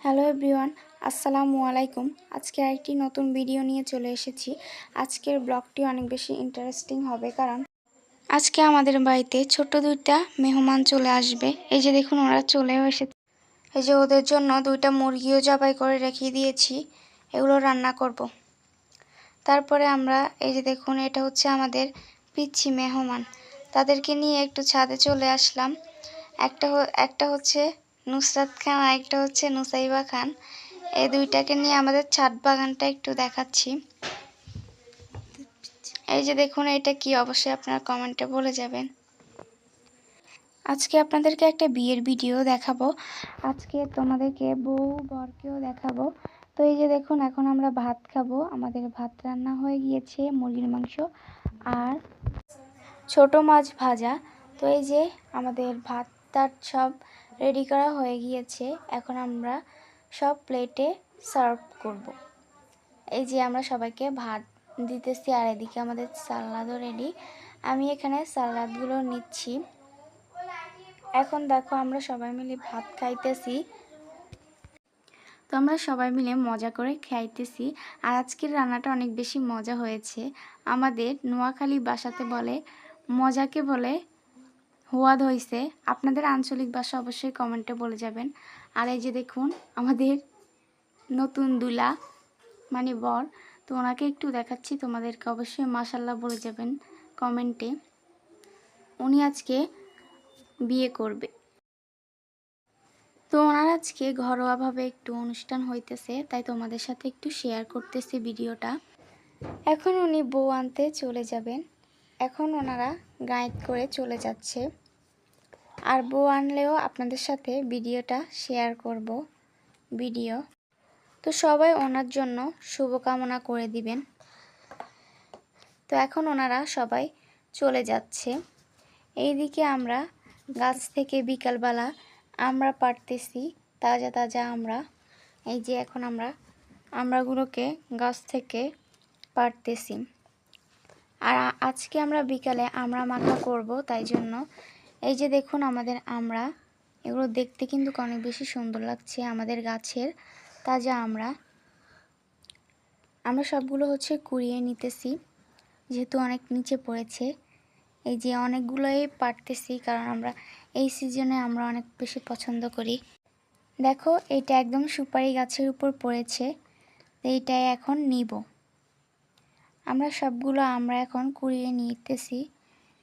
Hello everyone, আসসালামু আলাইকুম। আজকে আরেকটি নতুন ভিডিও নিয়ে চলে এসেছি। আজকের ব্লগটি অনেক বেশি ইন্টারেস্টিং হবে কারণ আজকে আমাদের বাড়িতে ছোট দুইটা মেহমান চলে আসবে। এই যে দেখুন, ওরা চলেও এসেছে। এই যে ওদের জন্য দুইটা মুরগিও জবাই করে রেখে দিয়েছি। এগুলো রান্না করব। তারপরে আমরা, এই যে দেখুন, এটা হচ্ছে আমাদের পিচ্ছি মেহমান। তাদেরকে নিয়ে একটু ছাদে চলে আসলাম। একটা একটা হচ্ছে নুসরাত খান আর একটা হচ্ছে নুসাইবা খান। এই দুইটাকে নিয়ে আমাদের ছাদ বাগানটা একটু দেখাচ্ছি। এই যে দেখুন, এটা কি অবশ্যই আপনারা কমেন্টে বলে যাবেন। আজকে আপনাদেরকে একটা বিয়ের ভিডিও দেখাবো। আজকে তোমাদেরকে বউ বরকেও দেখাবো। তো এই যে দেখুন, এখন আমরা ভাত খাব। আমাদের ভাত রান্না হয়ে গিয়েছে, মুরগির মাংস আর ছোট মাছ ভাজা। তো এই যে আমাদের ভাত টাত সব রেডি করা হয়ে গিয়েছে। এখন আমরা সব প্লেটে সার্ভ করব। এই যে আমরা সবাইকে ভাত দিতেছি আর এদিকে আমাদের সালাদও রেডি। আমি এখানে সালাদগুলো নিচ্ছি। এখন দেখো আমরা সবাই মিলে ভাত খাইতেছি। তো আমরা সবাই মিলে মজা করে খাইতেছি। আর আজকের রান্নাটা অনেক বেশি মজা হয়েছে। আমাদের নোয়াখালী বাসাতে বলে, মজাকে বলে হুয়াদ হয়েছে আপনাদের আঞ্চলিক ভাষা অবশ্যই কমেন্টে বলে যাবেন। আর এই যে দেখুন, আমাদের নতুন দুলা মানে বর, তো ওনাকে একটু দেখাচ্ছি, তোমাদেরকে অবশ্যই মাসাল্লাহ বলে যাবেন কমেন্টে। উনি আজকে বিয়ে করবে। তো ওনার আজকে ঘরোয়াভাবে একটু অনুষ্ঠান হইতেছে, তাই তোমাদের সাথে একটু শেয়ার করতেছি ভিডিওটা। এখন উনি বউ আনতে চলে যাবেন। এখন ওনারা গাইড করে চলে যাচ্ছে। আর বউ আনলেও আপনাদের সাথে ভিডিওটা শেয়ার করব, ভিডিও। তো সবাই ওনার জন্য শুভকামনা করে দিবেন। তো এখন ওনারা সবাই চলে যাচ্ছে। এইদিকে আমরা গাছ থেকে বিকালবেলা আমরা পারতেছি, তাজা তাজা আমরা। এই যে এখন আমরা আমরাগুলোকে গাছ থেকে পারতেছি। আর আজকে আমরা বিকালে আমরা মাখা করব, তাই জন্য। এই যে দেখুন আমাদের আমরা, এগুলো দেখতে কিন্তু অনেক বেশি সুন্দর লাগছে আমাদের গাছের তাজা আমরা। আমরা সবগুলো হচ্ছে কুড়িয়ে নিতেছি, যেহেতু অনেক নিচে পড়েছে। এই যে অনেকগুলোই পারতেছি, কারণ আমরা এই সিজনে আমরা অনেক বেশি পছন্দ করি। দেখো, এটা একদম সুপারি গাছের উপর পড়েছে এইটাই এখন নিব। আমরা সবগুলো আমরা এখন কুড়িয়ে নিতেছি।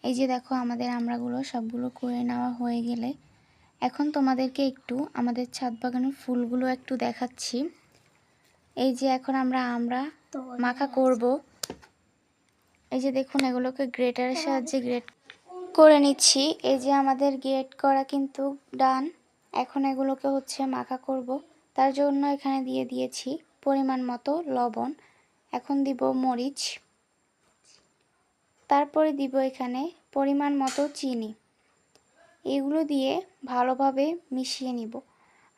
এই যে দেখো আমাদের আমরাগুলো সবগুলো কুড়িয়ে নেওয়া হয়ে গেলে। এখন তোমাদেরকে একটু আমাদের ছাদ বাগানের ফুলগুলো একটু দেখাচ্ছি। এই যে এখন আমরা আমরা মাখা করব। এই যে দেখুন এগুলোকে গ্রেটারের সাহায্যে গ্রেট করে নিচ্ছি। এই যে আমাদের গ্রেট করা কিন্তু ডান। এখন এগুলোকে হচ্ছে মাখা করব। তার জন্য এখানে দিয়ে দিয়েছি পরিমাণ মতো লবণ। এখন দিব মরিচ। তারপরে দিব এখানে পরিমাণ মতো চিনি। এগুলো দিয়ে ভালোভাবে মিশিয়ে নিব।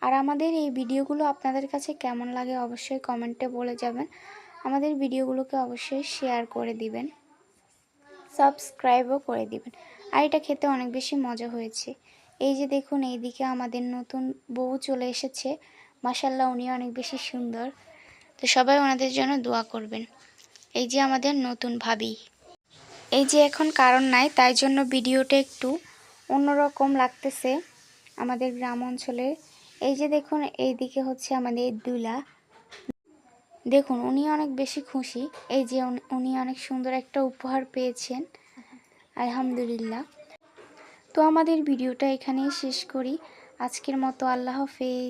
আর আমাদের এই ভিডিওগুলো আপনাদের কাছে কেমন লাগে অবশ্যই কমেন্টে বলে যাবেন। আমাদের ভিডিওগুলোকে অবশ্যই শেয়ার করে দিবেন। সাবস্ক্রাইবও করে দিবেন। আর এটা খেতে অনেক বেশি মজা হয়েছে। এই যে দেখুন, এইদিকে আমাদের নতুন বউ চলে এসেছে। মাসাল্লাহ উনি অনেক বেশি সুন্দর। তো সবাই ওনাদের জন্য দোয়া করবেন। এই যে আমাদের নতুন ভাবি। এই যে এখন কারণ নাই, তাই জন্য ভিডিওটা একটু অন্যরকম লাগতেছে আমাদের গ্রাম অঞ্চলের এই যে দেখুন, এইদিকে হচ্ছে আমাদের দুলা। দেখুন, উনি অনেক বেশি খুশি। এই যে উনি অনেক সুন্দর একটা উপহার পেয়েছেন। আলহামদুলিল্লাহ। তো আমাদের ভিডিওটা এখানেই শেষ করি। আজকের মতো আল্লাহ হাফেজ।